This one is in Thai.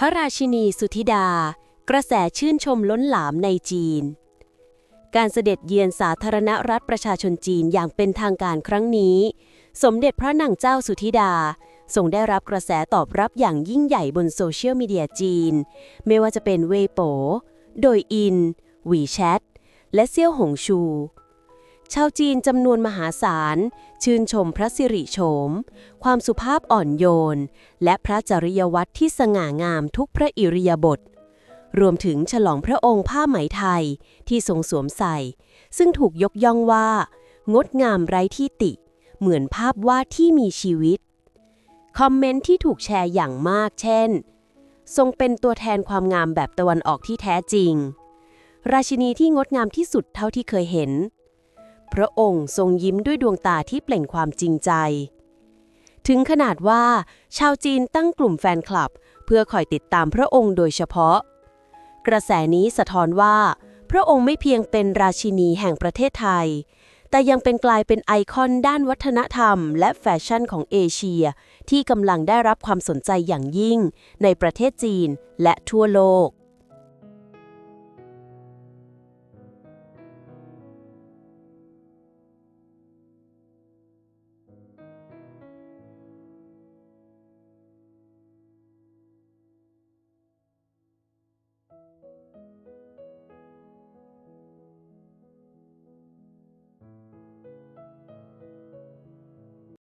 พระราชินีสุธิดา กระแสชื่นชมล้นหลามในจีน การเสด็จเยือนสาธารณรัฐประชาชนจีนอย่างเป็นทางการครั้งนี้ สมเด็จพระนางเจ้าสุธิดาทรงได้รับกระแสตอบรับอย่างยิ่งใหญ่บนโซเชียลมีเดียจีน ไม่ว่าจะเป็นเว่ยโป๋โดยอิน วีแชท และเซี่ยวหงชู ชาวจีนจำนวนมหาศาล ชื่นชมพระสิริโฉม ความสุภาพอ่อนโยน และพระจริยวัตรที่สง่างามทุกพระอิริยาบถรวมถึงฉลองพระองค์ผ้าไหมไทยที่ทรงสวมใส่ ซึ่งถูกยกย่องว่า งดงามไร้ที่ติ เหมือนภาพวาดที่มีชีวิต คอมเมนต์ที่ถูกแชร์อย่างมาก เช่น ทรงเป็นตัวแทนความงามแบบตะวันออกที่แท้จริง ราชินีที่งดงามที่สุดเท่าที่เคยเห็น พระองค์ทรงยิ้มด้วยดวงตาที่เปล่งความจริงใจ ถึงขนาดว่า ชาวจีนตั้งกลุ่มแฟนคลับ เพื่อคอยติดตามพระองค์โดยเฉพาะ กระแสนี้สะท้อนว่า พระองค์ไม่เพียงเป็นราชินีแห่งประเทศไทย แต่ยังเป็นกลายเป็นไอคอนด้านวัฒนธรรม และแฟชั่นของเอเชีย ที่กำลังได้รับความสนใจอย่างยิ่ง ในประเทศจีนและทั่วโลก